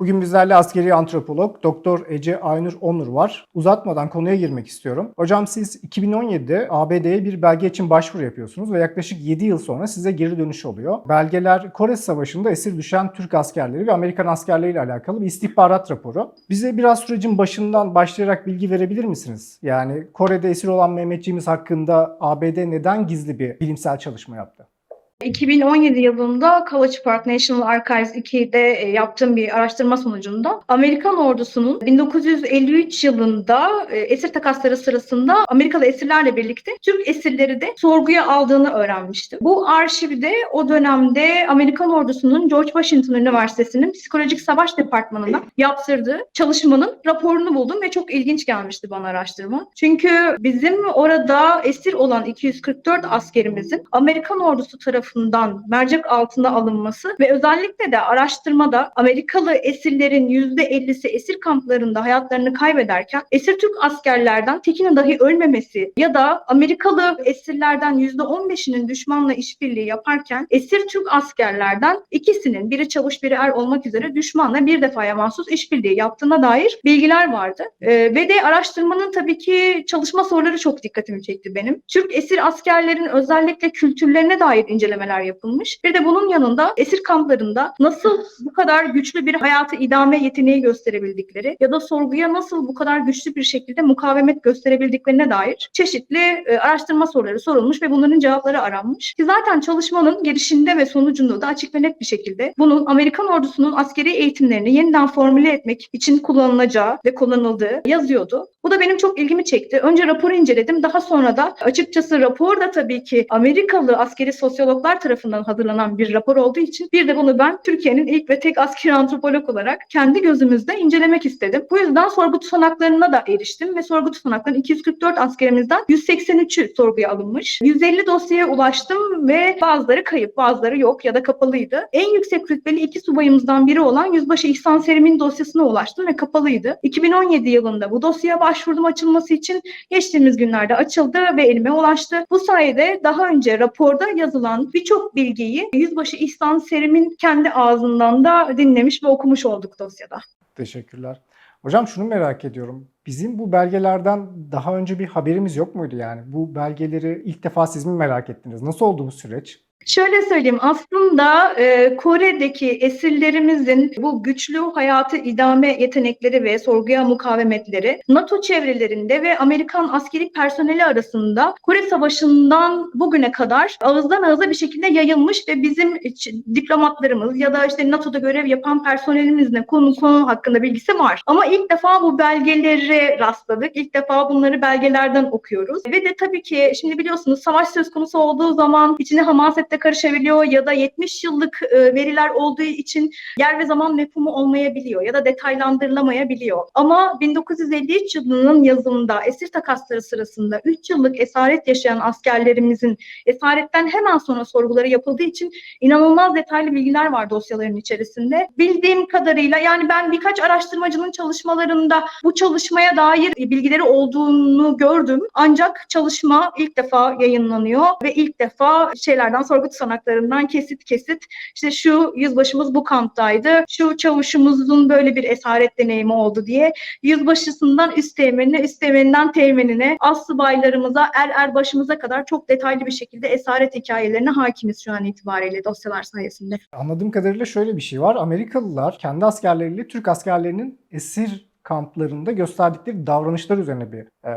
Bugün bizlerle askeri antropolog Doktor Ece Aynur Onur var. Uzatmadan konuya girmek istiyorum. Hocam siz 2017'de ABD'ye bir belge için başvuru yapıyorsunuz ve yaklaşık 7 yıl sonra size geri dönüş oluyor. Belgeler Kore Savaşı'nda esir düşen Türk askerleri ve Amerikan askerleriyle alakalı bir istihbarat raporu. Bize biraz sürecin başından başlayarak bilgi verebilir misiniz? Yani Kore'de esir olan Mehmetçiğimiz hakkında ABD neden gizli bir bilimsel çalışma yaptı? 2017 yılında College Park National Archives 2'de e, yaptığım bir araştırma sonucunda Amerikan ordusunun 1953 yılında e, esir takasları sırasında Amerikalı esirlerle birlikte Türk esirleri de sorguya aldığını öğrenmiştim. Bu arşivde o dönemde Amerikan ordusunun George Washington Üniversitesi'nin Psikolojik Savaş Departmanı'na yaptırdığı çalışmanın raporunu buldum ve çok ilginç gelmişti bana araştırma. Çünkü bizim orada esir olan 244 askerimizin Amerikan ordusu tarafından mercek altına alınması ve özellikle de araştırmada Amerikalı esirlerin %50'si esir kamplarında hayatlarını kaybederken esir Türk askerlerden tekinin dahi ölmemesi ya da Amerikalı esirlerden %15'inin düşmanla işbirliği yaparken esir Türk askerlerden ikisinin biri çavuş biri er olmak üzere düşmanla bir defaya mahsus işbirliği yaptığına dair bilgiler vardı. Ee, ve de araştırmanın tabii ki çalışma soruları çok dikkatimi çekti benim. Türk esir askerlerin özellikle kültürlerine dair incelemeler yapılmış. Bir de bunun yanında esir kamplarında nasıl bu kadar güçlü bir hayatı idame yeteneği gösterebildikleri ya da sorguya nasıl bu kadar güçlü bir şekilde mukavemet gösterebildiklerine dair çeşitli e, araştırma soruları sorulmuş ve bunların cevapları aranmış. Ki zaten çalışmanın girişinde ve sonucunda da açık ve net bir şekilde bunun Amerikan ordusunun askeri eğitimlerini yeniden formüle etmek için kullanılacağı ve kullanıldığı yazıyordu. Bu da benim çok ilgimi çekti. Önce raporu inceledim. Daha sonra da açıkçası rapor da tabii ki Amerikalı askeri sosyologlar tarafından hazırlanan bir rapor olduğu için bir de bunu ben Türkiye'nin ilk ve tek askeri antropolog olarak kendi gözümüzde incelemek istedim. Bu yüzden sorgu tutanaklarına da eriştim ve sorgu tutanaklarının 244 askerimizden 183'ü sorguya alınmış. 150 dosyaya ulaştım ve bazıları kayıp, bazıları yok ya da kapalıydı. En yüksek rütbeli iki subayımızdan biri olan Yüzbaşı İhsan Serim'in dosyasına ulaştım ve kapalıydı. 2017 yılında bu dosyaya başvurdum açılması için geçtiğimiz günlerde açıldı ve elime ulaştı. Bu sayede daha önce raporda yazılan birçok bilgiyi Yüzbaşı İhsan Serim'in kendi ağzından da dinlemiş ve okumuş olduk dosyada. Teşekkürler. Hocam şunu merak ediyorum. Bizim bu belgelerden daha önce bir haberimiz yok muydu yani? Bu belgeleri ilk defa siz mi merak ettiniz? Nasıl oldu bu süreç? Şöyle söyleyeyim aslında e, Kore'deki esirlerimizin bu güçlü hayatı idame yetenekleri ve sorguya mukavemetleri NATO çevrelerinde ve Amerikan askeri personeli arasında Kore Savaşı'ndan bugüne kadar ağızdan ağıza bir şekilde yayılmış ve bizim diplomatlarımız ya da işte NATO'da görev yapan personelimizin konu konu hakkında bilgisi var. Ama ilk defa bu belgelere rastladık. İlk defa bunları belgelerden okuyoruz. Ve de tabii ki şimdi biliyorsunuz savaş söz konusu olduğu zaman içine hamaset de karışabiliyor ya da 70 yıllık e, veriler olduğu için yer ve zaman mefhumu olmayabiliyor ya da detaylandırılamayabiliyor. Ama 1953 yılının yazımında esir takasları sırasında 3 yıllık esaret yaşayan askerlerimizin esaretten hemen sonra sorguları yapıldığı için inanılmaz detaylı bilgiler var dosyaların içerisinde. Bildiğim kadarıyla yani ben birkaç araştırmacının çalışmalarında bu çalışmaya dair bilgileri olduğunu gördüm. Ancak çalışma ilk defa yayınlanıyor ve ilk defa şeylerden sorgu tutanaklarından kesit kesit işte şu yüzbaşımız bu kamptaydı, şu çavuşumuzun böyle bir esaret deneyimi oldu diye yüzbaşısından üst teğmenine, üst teğmeninden teğmenine, az subaylarımıza, er er başımıza kadar çok detaylı bir şekilde esaret hikayelerine hakimiz şu an itibariyle dosyalar sayesinde. Anladığım kadarıyla şöyle bir şey var. Amerikalılar kendi askerleriyle Türk askerlerinin esir kamplarında gösterdikleri davranışlar üzerine bir e,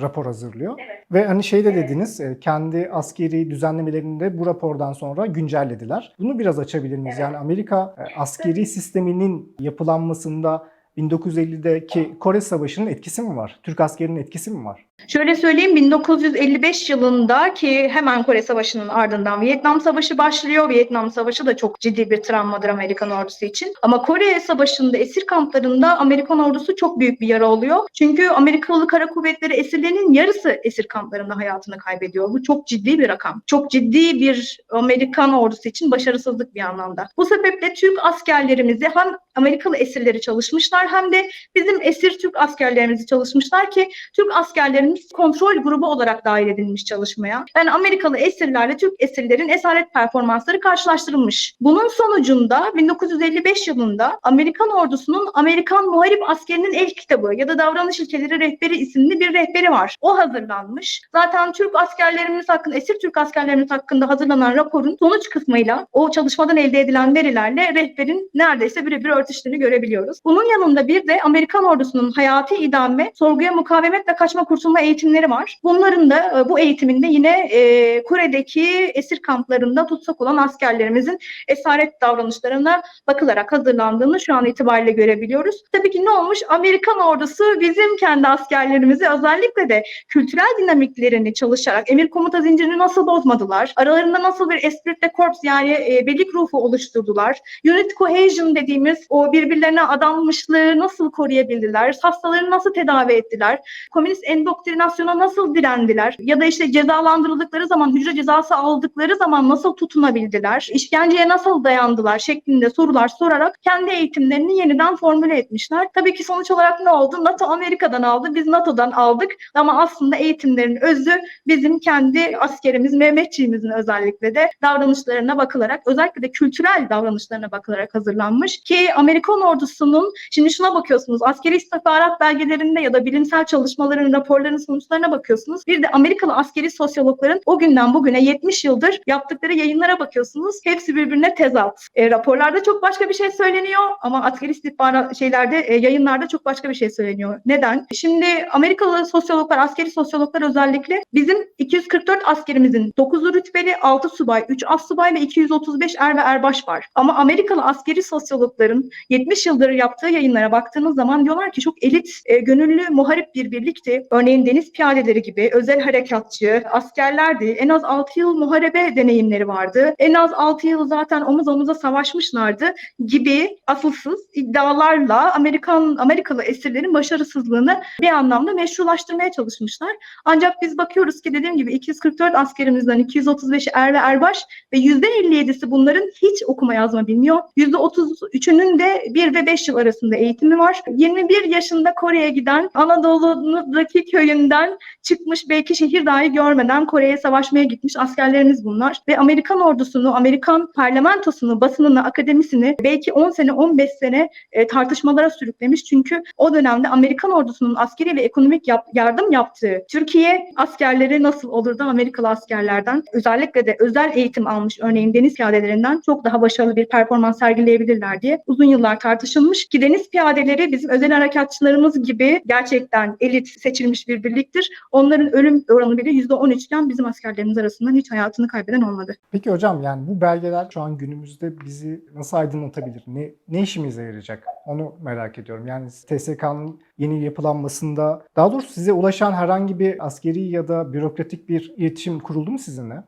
rapor hazırlıyor. Ve hani şey de dediniz, e, kendi askeri düzenlemelerinde bu rapordan sonra güncellediler. Bunu biraz açabilir miyiz? Yani Amerika e, askeri sisteminin yapılanmasında 1950'deki Kore Savaşı'nın etkisi mi var? Türk askerinin etkisi mi var? Şöyle söyleyeyim 1955 yılında ki hemen Kore Savaşı'nın ardından Vietnam Savaşı başlıyor. Vietnam Savaşı da çok ciddi bir travmadır Amerikan ordusu için. Ama Kore Savaşı'nda esir kamplarında Amerikan ordusu çok büyük bir yara oluyor. Çünkü Amerikalı Kara Kuvvetleri esirlerinin yarısı esir kamplarında hayatını kaybediyor. Bu çok ciddi bir rakam. Çok ciddi bir Amerikan ordusu için başarısızlık bir anlamda. Bu sebeple Türk askerlerimizi hem Amerikalı esirleri çalışmışlar hem de bizim esir Türk askerlerimizi çalışmışlar ki Türk askerlerinin askerlerimiz kontrol grubu olarak dahil edilmiş çalışmaya. Yani Amerikalı esirlerle Türk esirlerin esaret performansları karşılaştırılmış. Bunun sonucunda 1955 yılında Amerikan ordusunun Amerikan Muharip Askerinin El Kitabı ya da Davranış İlkeleri Rehberi isimli bir rehberi var. O hazırlanmış. Zaten Türk askerlerimiz hakkında, esir Türk askerlerimiz hakkında hazırlanan raporun sonuç kısmıyla o çalışmadan elde edilen verilerle rehberin neredeyse birebir örtüştüğünü görebiliyoruz. Bunun yanında bir de Amerikan ordusunun hayati idame, sorguya mukavemet ve kaçma kurtulma eğitimleri var. Bunların da e, bu eğitiminde yine e, Kure'deki esir kamplarında tutsak olan askerlerimizin esaret davranışlarına bakılarak hazırlandığını şu an itibariyle görebiliyoruz. Tabii ki ne olmuş? Amerikan ordusu bizim kendi askerlerimizi özellikle de kültürel dinamiklerini çalışarak emir komuta zincirini nasıl bozmadılar? Aralarında nasıl bir esprit de corps yani e, birlik ruhu oluşturdular? Unit cohesion dediğimiz o birbirlerine adanmışlığı nasıl koruyabildiler? Hastaları nasıl tedavi ettiler? Komünist endoktrinasyona nasıl direndiler? Ya da işte cezalandırıldıkları zaman, hücre cezası aldıkları zaman nasıl tutunabildiler? İşkenceye nasıl dayandılar? şeklinde sorular sorarak kendi eğitimlerini yeniden formüle etmişler. Tabii ki sonuç olarak ne oldu? NATO Amerika'dan aldı, biz NATO'dan aldık ama aslında eğitimlerin özü bizim kendi askerimiz, Mehmetçiğimizin özellikle de davranışlarına bakılarak, özellikle de kültürel davranışlarına bakılarak hazırlanmış. Ki Amerikan ordusunun, şimdi şuna bakıyorsunuz, askeri istihbarat belgelerinde ya da bilimsel çalışmaların, raporların sonuçlarına bakıyorsunuz. Bir de Amerikalı askeri sosyologların o günden bugüne 70 yıldır yaptıkları yayınlara bakıyorsunuz. Hepsi birbirine tezat. E, raporlarda çok başka bir şey söyleniyor ama askeri istihbarat şeylerde, e, yayınlarda çok başka bir şey söyleniyor. Neden? Şimdi Amerikalı sosyologlar, askeri sosyologlar özellikle bizim 244 askerimizin 9'u rütbeli, 6 subay, 3 as subay ve 235 er ve erbaş var. Ama Amerikalı askeri sosyologların 70 yıldır yaptığı yayınlara baktığınız zaman diyorlar ki çok elit, e, gönüllü, muharip bir birlikti. Örneğin deniz piyadeleri gibi özel harekatçı askerlerdi. En az 6 yıl muharebe deneyimleri vardı. En az 6 yıl zaten omuz omuza savaşmışlardı gibi asılsız iddialarla Amerikan Amerikalı esirlerin başarısızlığını bir anlamda meşrulaştırmaya çalışmışlar. Ancak biz bakıyoruz ki dediğim gibi 244 askerimizden 235'i er ve erbaş ve %57'si bunların hiç okuma yazma bilmiyor. %33'ünün de 1 ve 5 yıl arasında eğitimi var. 21 yaşında Kore'ye giden Anadolu'daki köyünden çıkmış belki şehir dahi görmeden Kore'ye savaşmaya gitmiş askerlerimiz bunlar. Ve Amerikan ordusunu, Amerikan parlamentosunu, basınını, akademisini belki 10 sene, 15 sene e, tartışmalara sürüklemiş. Çünkü o dönemde Amerikan ordusunun askeri ve ekonomik yap- yardım yaptığı Türkiye askerleri nasıl olur da Amerikalı askerlerden özellikle de özel eğitim almış örneğin deniz piyadelerinden çok daha başarılı bir performans sergileyebilirler diye uzun yıllar tartışılmış ki deniz piyadeleri bizim özel harekatçılarımız gibi gerçekten elit seçilmiş bir birliktir. Onların ölüm oranı bile %13 iken bizim askerlerimiz arasından hiç hayatını kaybeden olmadı. Peki hocam yani bu belgeler şu an günümüzde bizi nasıl aydınlatabilir? Ne, ne işimize yarayacak? Onu merak ediyorum. Yani TSK'nın yeni yapılanmasında daha doğrusu size ulaşan herhangi bir askeri ya da bürokratik bir iletişim kuruldu mu sizinle?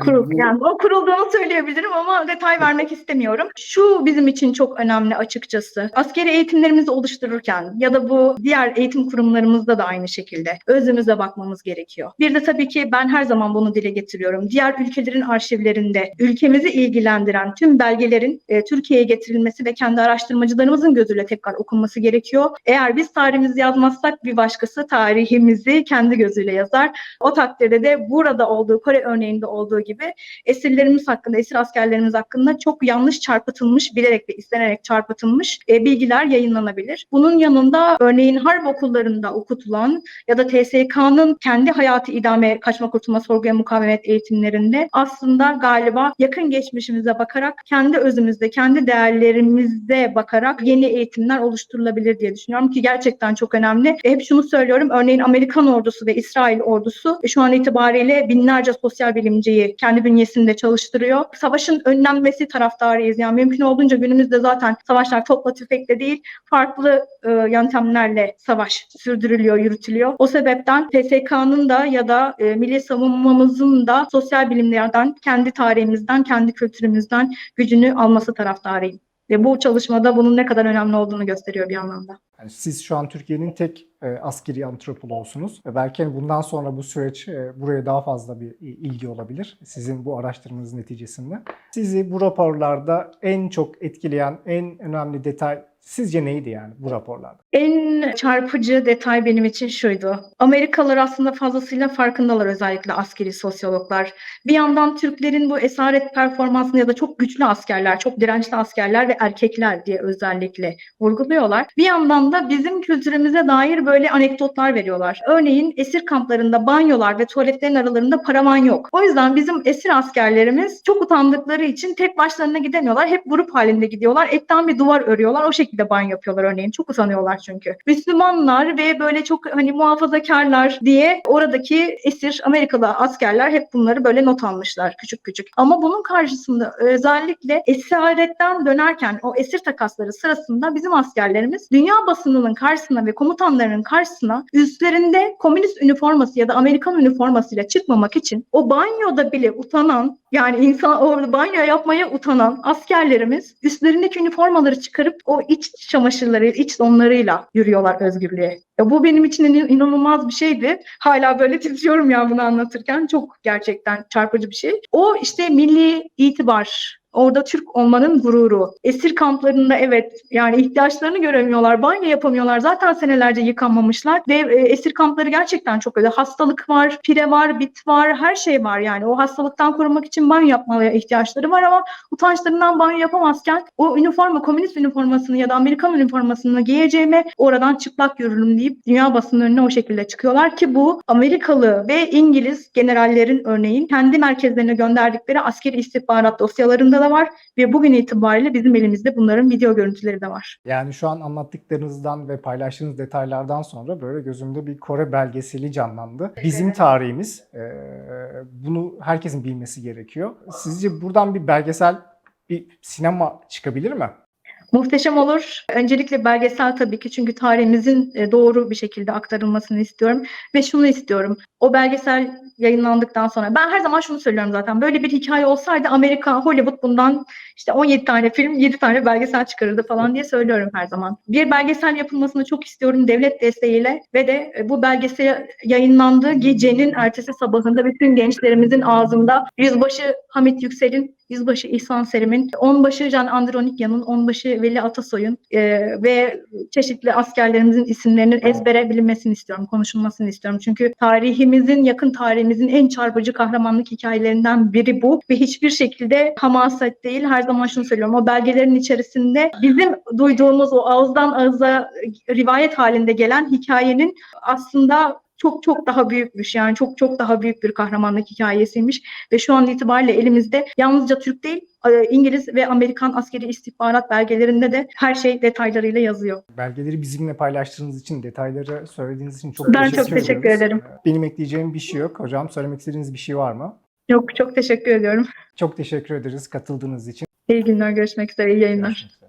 Kurul, yani o kurulduğunu söyleyebilirim ama detay vermek istemiyorum. Şu bizim için çok önemli açıkçası. Askeri eğitimlerimizi oluştururken ya da bu diğer eğitim kurumlarımızda da aynı şekilde özümüze bakmamız gerekiyor. Bir de tabii ki ben her zaman bunu dile getiriyorum. Diğer ülkelerin arşivlerinde ülkemizi ilgilendiren tüm belgelerin e, Türkiye'ye getirilmesi ve kendi araştırmacılarımızın gözüyle tekrar okunması gerekiyor. Eğer biz tarihimizi yazmazsak bir başkası tarihimizi kendi gözüyle yazar. O takdirde de burada olduğu, Kore örneğinde olduğu gibi esirlerimiz hakkında, esir askerlerimiz hakkında çok yanlış çarpıtılmış, bilerek ve istenerek çarpıtılmış e, bilgiler yayınlanabilir. Bunun yanında örneğin harp okullarında okutulan ya da TSK'nın kendi hayatı idame, kaçma kurtulma, sorguya mukavemet eğitimlerinde aslında galiba yakın geçmişimize bakarak, kendi özümüzde, kendi değerlerimizde bakarak yeni eğitimler oluşturulabilir diye düşünüyorum ki gerçekten çok önemli. E, hep şunu söylüyorum, örneğin Amerikan ordusu ve İsrail ordusu e, şu an itibariyle binlerce sosyal bilimciyi kendi bünyesinde çalıştırıyor. Savaşın önlenmesi taraftarıyız. Yani mümkün olduğunca günümüzde zaten savaşlar topla tüfekle değil, farklı e, yöntemlerle savaş sürdürülüyor, yürütülüyor. O sebepten TSK'nın da ya da e, milli savunmamızın da sosyal bilimlerden, kendi tarihimizden, kendi kültürümüzden gücünü alması taraftarıyım. Ve bu çalışmada bunun ne kadar önemli olduğunu gösteriyor bir anlamda. Yani siz şu an Türkiye'nin tek e, askeri antropoloğusunuz belki hani bundan sonra bu süreç e, buraya daha fazla bir ilgi olabilir sizin bu araştırmanız neticesinde. Sizi bu raporlarda en çok etkileyen en önemli detay sizce neydi yani bu raporlarda? En çarpıcı detay benim için şuydu. Amerikalılar aslında fazlasıyla farkındalar özellikle askeri sosyologlar. Bir yandan Türklerin bu esaret performansını ya da çok güçlü askerler, çok dirençli askerler ve erkekler diye özellikle vurguluyorlar. Bir yandan da bizim kültürümüze dair böyle anekdotlar veriyorlar. Örneğin esir kamplarında banyolar ve tuvaletlerin aralarında paravan yok. O yüzden bizim esir askerlerimiz çok utandıkları için tek başlarına gidemiyorlar. Hep grup halinde gidiyorlar. Etten bir duvar örüyorlar. O şekilde banyo yapıyorlar örneğin. Çok utanıyorlar çünkü. Müslümanlar ve böyle çok hani muhafazakarlar diye oradaki esir Amerikalı askerler hep bunları böyle not almışlar küçük küçük. Ama bunun karşısında özellikle esaretten dönerken o esir takasları sırasında bizim askerlerimiz dünya basınının karşısına ve komutanlarının karşısına üstlerinde komünist üniforması ya da Amerikan üniformasıyla çıkmamak için o banyoda bile utanan yani insan orada banyo yapmaya utanan askerlerimiz üstlerindeki üniformaları çıkarıp o iç çamaşırları, iç donlarıyla yürüyorlar özgürlüğe. Ya bu benim için in- inanılmaz bir şeydi. Hala böyle titriyorum ya bunu anlatırken. Çok gerçekten çarpıcı bir şey. O işte milli itibar, Orada Türk olmanın gururu. Esir kamplarında evet yani ihtiyaçlarını göremiyorlar, banyo yapamıyorlar. Zaten senelerce yıkanmamışlar ve e, esir kampları gerçekten çok öyle. Hastalık var, pire var, bit var, her şey var yani. O hastalıktan korunmak için banyo yapmaya ihtiyaçları var ama utançlarından banyo yapamazken o üniforma, komünist üniformasını ya da Amerikan üniformasını giyeceğime oradan çıplak yürürüm deyip dünya basının önüne o şekilde çıkıyorlar ki bu Amerikalı ve İngiliz generallerin örneğin kendi merkezlerine gönderdikleri askeri istihbarat dosyalarında da var ve bugün itibariyle bizim elimizde bunların video görüntüleri de var. Yani şu an anlattıklarınızdan ve paylaştığınız detaylardan sonra böyle gözümde bir Kore belgeseli canlandı. Bizim tarihimiz, e, bunu herkesin bilmesi gerekiyor. Sizce buradan bir belgesel, bir sinema çıkabilir mi? Muhteşem olur. Öncelikle belgesel tabii ki çünkü tarihimizin doğru bir şekilde aktarılmasını istiyorum ve şunu istiyorum. O belgesel yayınlandıktan sonra ben her zaman şunu söylüyorum zaten. Böyle bir hikaye olsaydı Amerika, Hollywood bundan işte 17 tane film, 7 tane belgesel çıkarırdı falan diye söylüyorum her zaman. Bir belgesel yapılmasını çok istiyorum devlet desteğiyle ve de e, bu belgesel yayınlandığı gecenin ertesi sabahında bütün gençlerimizin ağzında Yüzbaşı Hamit Yüksel'in Yüzbaşı İhsan Selim'in, Onbaşı Can Andronikyan'ın, Onbaşı Veli Atasoy'un e, ve çeşitli askerlerimizin isimlerinin ezbere bilinmesini istiyorum, konuşulmasını istiyorum. Çünkü tarihimizin, yakın tarihimizin en çarpıcı kahramanlık hikayelerinden biri bu ve hiçbir şekilde hamaset değil. Her zaman şunu söylüyorum, o belgelerin içerisinde bizim duyduğumuz o ağızdan ağıza rivayet halinde gelen hikayenin aslında çok çok daha büyükmüş. Yani çok çok daha büyük bir kahramanlık hikayesiymiş ve şu an itibariyle elimizde yalnızca Türk değil İngiliz ve Amerikan askeri istihbarat belgelerinde de her şey detaylarıyla yazıyor. Belgeleri bizimle paylaştığınız için, detayları söylediğiniz için çok Ben teşekkür çok teşekkür ediyoruz. ederim. Benim ekleyeceğim bir şey yok. Hocam söylemek istediğiniz bir şey var mı? Yok çok teşekkür ediyorum. Çok teşekkür ederiz katıldığınız için. İyi günler, görüşmek üzere, iyi yayınlar. Görüşmek üzere.